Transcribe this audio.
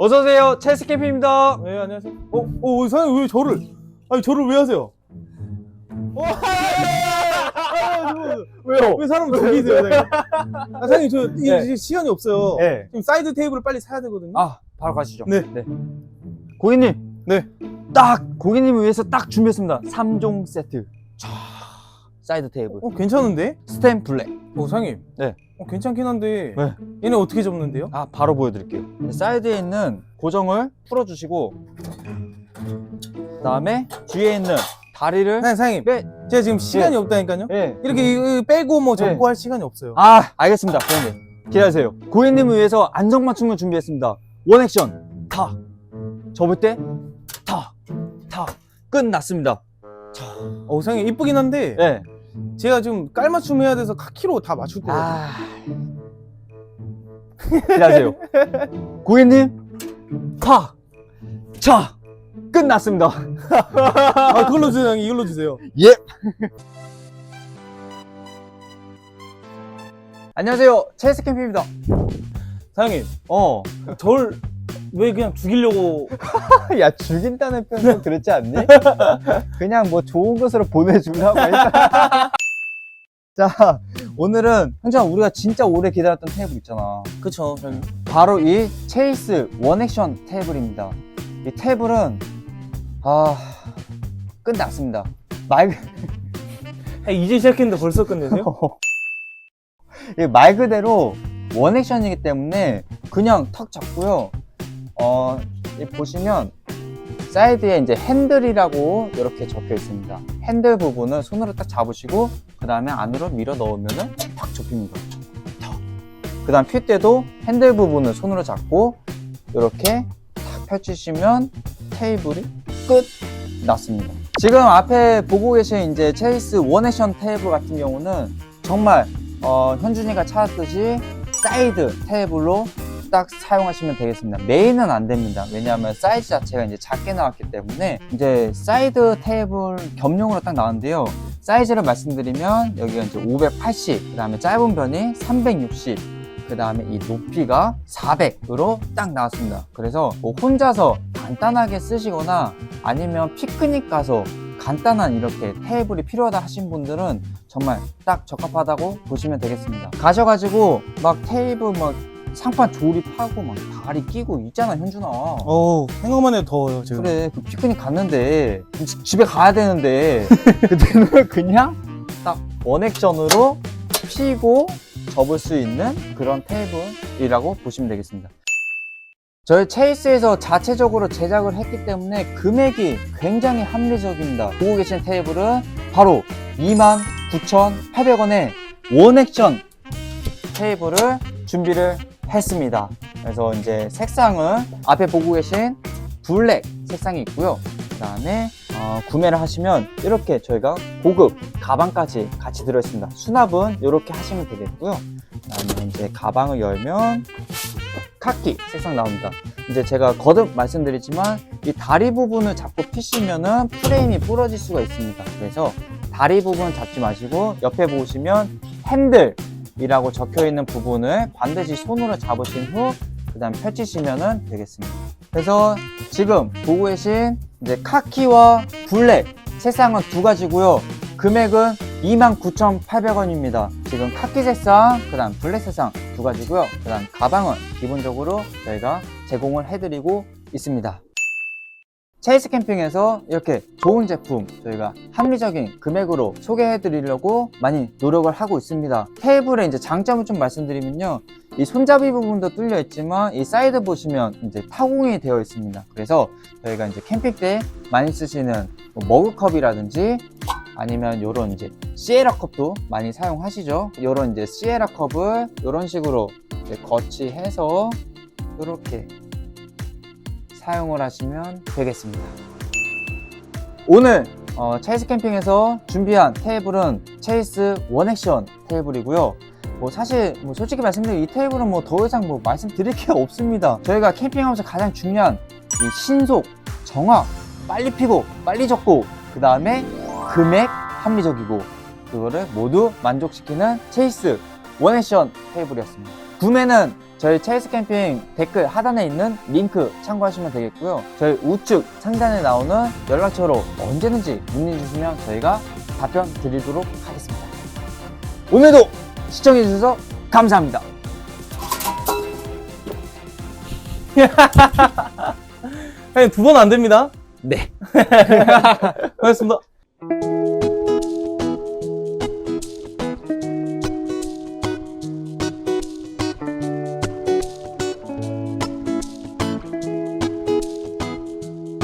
어서오세요. 체스 캠핑입니다. 네 안녕하세요. 어, 어 사장님 왜 저를 아니 저를 왜 하세요? 어, 아, 저, 왜요? 왜 사람 죽이세요? 사장님? 아, 사장님 저 이, 네. 이제 시간이 없어요. 네. 지금 사이드 테이블을 빨리 사야 되거든요. 아, 바로 가시죠. 네. 고객님. 네. 딱 고객님을 위해서 딱 준비했습니다. 3종 세트. 촤, 사이드 테이블. 어 괜찮은데? 스탠 블랙. 어 사장님. 네. 어 괜찮긴 한데. 네. 얘네 어떻게 접는데요? 아, 바로 보여드릴게요. 사이드에 있는 고정을 풀어주시고, 그 다음에 뒤에 있는 다리를 네 사장님. 빼. 제가 지금 시간이 없다니까요. 네. 이렇게 이거 빼고 뭐 접고 네. 할 시간이 없어요. 아, 알겠습니다. 고객님. 기다리세요. 고객님을 위해서 안정 맞춤을 준비했습니다. 원 액션. 타. 접을 때, 타. 타. 끝났습니다. 어 사장님 이쁘긴 한데 네. 제가 좀 깔맞춤 해야 돼서 카키로 다 맞출 거예요. 아. 기다리세요. 고객님, 파. 차. 끝났습니다. 아 그걸로 주세요, 사장님. 이걸로 주세요. 예. 안녕하세요. 체스 캠핑입니다. 사장님, 어. 절 왜 그냥 죽이려고 야, 죽인다는 표현도 그렇지 않니? 그냥 뭐 좋은 것으로 보내주라고 했다. 자, 오늘은 현장 우리가 진짜 오래 기다렸던 테이블 있잖아. 그쵸 사장님. 바로 이 체이스 원액션 테이블입니다. 이 테이블은 아 끝났습니다. 말, 아, 이제 시작했는데 벌써 끝내세요? 이말 그대로 원액션이기 때문에 그냥 턱 잡고요. 어, 이 보시면 사이드에 이제 핸들이라고 이렇게 적혀 있습니다. 핸들 부분을 손으로 딱 잡으시고 그 다음에 안으로 밀어 넣으면은 탁 접힙니다. 그 다음 필 때도 핸들 부분을 손으로 잡고 이렇게 탁 펼치시면 테이블이 끝 났습니다. 지금 앞에 보고 계신 이제 체이스 원액션 테이블 같은 경우는 정말 어, 현준이가 찾았듯이 사이드 테이블로 딱 사용하시면 되겠습니다. 메인은 안 됩니다. 왜냐하면 사이즈 자체가 이제 작게 나왔기 때문에 이제 사이드 테이블 겸용으로 딱 나왔는데요. 사이즈를 말씀드리면 여기가 이제 580, 그 다음에 짧은 변이 360, 그 다음에 이 높이가 400으로 딱 나왔습니다. 그래서 뭐 혼자서 간단하게 쓰시거나 아니면 피크닉 가서 간단한 이렇게 테이블이 필요하다 하신 분들은 정말 딱 적합하다고 보시면 되겠습니다. 가셔가지고 막 테이블 막 상판 조립하고 막 다리 끼고 있잖아 현준아. 어우 생각만 해도 더워요 지금. 그래 그 피크닉 갔는데 지- 집에 가야 되는데 그때는 그냥 딱 원액션으로 피고 접을 수 있는 그런 테이블이라고 보시면 되겠습니다. 저희 체이스에서 자체적으로 제작을 했기 때문에 금액이 굉장히 합리적입니다. 보고 계신 테이블은 바로 29,800원의 원액션 테이블을 준비를 했습니다. 그래서 이제 색상은 앞에 보고 계신 블랙 색상이 있고요. 그 다음에 어, 구매를 하시면 이렇게 저희가 고급 가방까지 같이 들어있습니다. 수납은 이렇게 하시면 되겠고요. 그 다음에 이제 가방을 열면 카키 색상 나옵니다. 이제 제가 거듭 말씀드리지만 이 다리 부분을 잡고 피시면은 프레임이 부러질 수가 있습니다. 그래서 다리 부분 잡지 마시고 옆에 보시면 핸들 이라고 적혀 있는 부분을 반드시 손으로 잡으신 후 그다음 펼치시면 되겠습니다. 그래서 지금 보고 계신 이제 카키와 블랙 색상은 두 가지고요. 금액은 29,800원입니다. 지금 카키 색상, 그 다음 블랙 색상 두 가지고요. 그 다음 가방은 기본적으로 저희가 제공을 해드리고 있습니다. 체이스 캠핑에서 이렇게 좋은 제품 저희가 합리적인 금액으로 소개해 드리려고 많이 노력을 하고 있습니다. 테이블의 이제 장점을 좀 말씀드리면요. 이 손잡이 부분도 뚫려 있지만 이 사이드 보시면 이제 타공이 되어 있습니다. 그래서 저희가 이제 캠핑 때 많이 쓰시는 뭐 머그컵이라든지 아니면 요런 이제 시에라 컵도 많이 사용하시죠. 요런 이제 시에라 컵을 요런 식으로 거치해서 이렇게 사용을 하시면 되겠습니다. 오늘 어, 체이스 캠핑에서 준비한 테이블은 체이스 원액션 테이블이고요. 뭐 사실 뭐 솔직히 말씀드리면 이 테이블은 뭐 더 이상 뭐 말씀드릴 게 없습니다. 저희가 캠핑하면서 가장 중요한 이 신속, 정확, 빨리 피고 빨리 접고 그 다음에 금액 합리적이고 그거를 모두 만족시키는 체이스 원액션 테이블이었습니다. 구매는 저희 체이스 캠핑 댓글 하단에 있는 링크 참고하시면 되겠고요. 저희 우측 상단에 나오는 연락처로 언제든지 문의 주시면 저희가 답변 드리도록 하겠습니다. 오늘도 시청해주셔서 감사합니다. 형님 두 번 안 됩니다. 네. 고맙습니다.